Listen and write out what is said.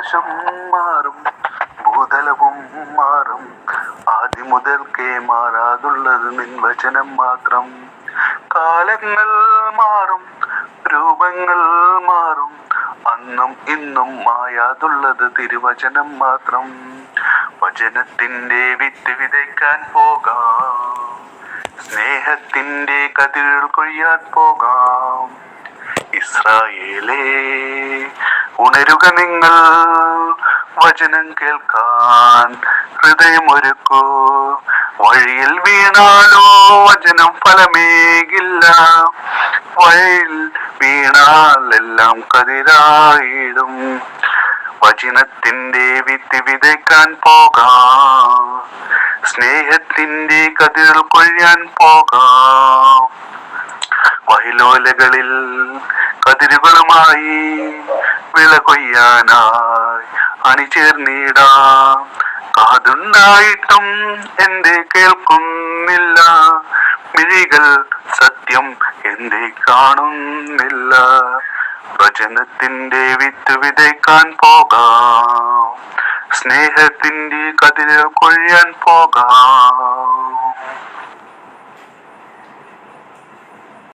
ആകാശം മാറും ഭൂതലവും മാറും. ആദ്യം മുതൽക്കേ മാറാതുള്ളത് നിൻ വചനം മാത്രം. കാലങ്ങൾ മാറും രൂപങ്ങൾ മാറും. അന്നും ഇന്നും മായാതുള്ളത് തിരുവചനം മാത്രം. വചനത്തിന്റെ വിത്ത് വിതയ്ക്കാൻ പോകാം. സ്നേഹത്തിന്റെ കതിരുകൾ കൊയ്യാൻ പോകാം. ഇസ്രായേലേ ഉണരുക നിങ്ങൾ വചനം കേൾക്കാൻ. ഹൃദയമൊരുക്കൂ വഴിയിൽ വീണാലോ വചനം ഫലമേകില്ല. വഴിയിൽ വീണാൽ എല്ലാം കതിരായിടും. വചനത്തിന്റെ വിത്ത് വിതയ്ക്കാൻ പോകാം. സ്നേഹത്തിന്റെ കതിർ കൊഴിയാൻ പോകാം. വഹിലോലകളിൽ കതിരുകളുമായി വിള കൊയ്യാനായി അണിചേർന്നിടാം. കാതുണ്ടായിട്ടും എന്റെ കേൾക്കുന്നില്ല. മിഴികൾ സത്യം എന്റെ കാണുന്നില്ല. വചനത്തിന്റെ വിത്ത് വിതയ്ക്കാൻ പോകാം. സ്നേഹത്തിന്റെ കതിരുകൾ കൊഴിയാൻ പോകാം.